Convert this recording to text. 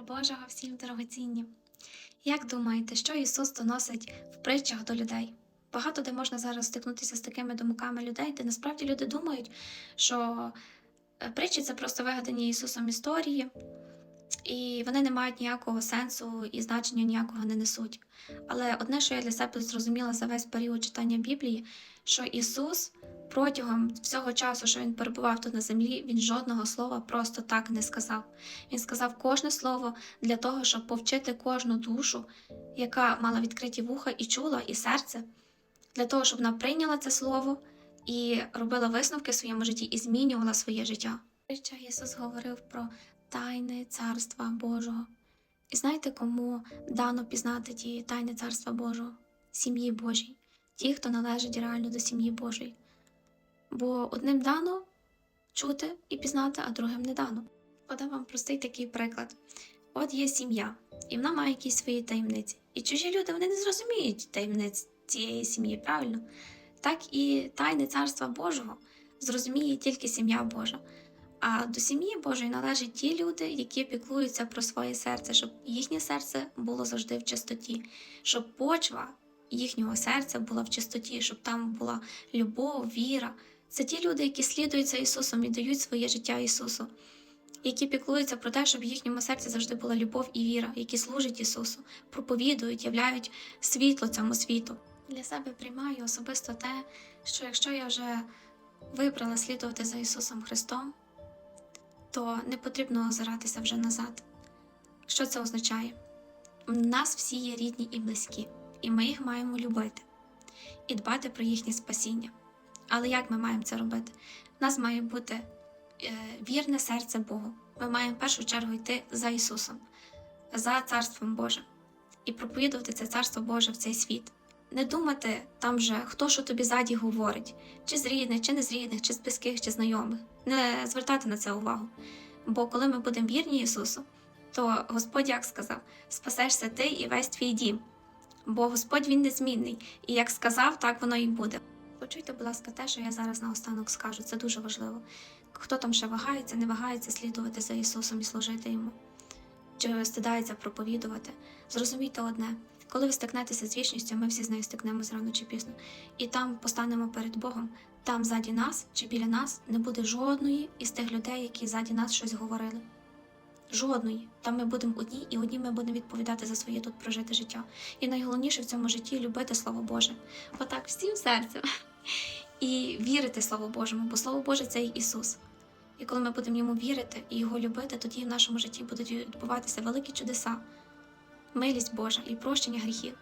Миру Божого всім дорогоцінні. Як думаєте, що Ісус доносить в притчах до людей? Багато де можна зараз стикнутися з такими думками людей, де насправді люди думають, що е, притчі це просто вигадані Ісусом історії, і вони не мають ніякого сенсу і значення ніякого не несуть. Але одне, що я для себе зрозуміла за весь період читання Біблії, що Ісус протягом всього часу, що він перебував тут на землі, він жодного слова просто так не сказав. Він сказав кожне слово для того, щоб повчити кожну душу, яка мала відкриті вуха і чула, і серце, для того, щоб вона прийняла це слово і робила висновки в своєму житті і змінювала своє життя. Притча Ісус говорив про тайни Царства Божого. І знаєте, кому дано пізнати ті тайни Царства Божого? Сім'ї Божій, ті, хто належить реально до сім'ї Божої. Бо одним дано чути і пізнати, а другим не дано. Подам вам простий такий приклад. От є сім'я, і вона має якісь свої таємниці. І чужі люди вони не зрозуміють таємниць цієї сім'ї, правильно? Так і тайни Царства Божого зрозуміє тільки сім'я Божа. А до сім'ї Божої належать ті люди, які піклуються про своє серце, щоб їхнє серце було завжди в чистоті, щоб почва їхнього серця була в чистоті, щоб там була любов, віра. Це ті люди, які слідують за Ісусом і дають своє життя Ісусу, які піклуються про те, щоб в їхньому серці завжди була любов і віра, які служать Ісусу, проповідують, являють світло цьому світу. Для себе приймаю особисто те, що якщо я вже вибрала слідувати за Ісусом Христом, то не потрібно озиратися вже назад. Що це означає? У нас всі є рідні і близькі, і ми їх маємо любити і дбати про їхнє спасіння. Але як ми маємо це робити? У нас має бути е, вірне серце Богу. Ми маємо в першу чергу йти за Ісусом, за Царством Божим і проповідувати це Царство Боже в цей світ. Не думати там же, хто що тобі ззаді говорить, чи з рідних, чи не з рідних, чи з близьких, чи знайомих. Не звертати на це увагу. Бо коли ми будемо вірні Ісусу, то Господь як сказав: спасешся ти і весь твій дім. Бо Господь він незмінний, і як сказав, так воно і буде. Почуйте, будь ласка, те, що я зараз наостанок скажу, це дуже важливо. Хто там ще вагається, не вагається слідувати за Ісусом і служити йому, чи стидається проповідувати. Зрозумійте одне, коли ви стикнетеся з вічністю, ми всі з нею стикнемось рано чи пізно, і там постанемо перед Богом, там ззаді нас чи біля нас не буде жодної із тих людей, які ззаді нас щось говорили. Жодної. Там ми будемо одні, і одні ми будемо відповідати за своє тут прожите життя. І найголовніше в цьому житті любити Слово Боже. Отак, всім серцем. І вірити Слову Божому, бо Слово Боже це Ісус. І коли ми будемо йому вірити і його любити, тоді в нашому житті будуть відбуватися великі чудеса, милість Божа і прощення гріхів.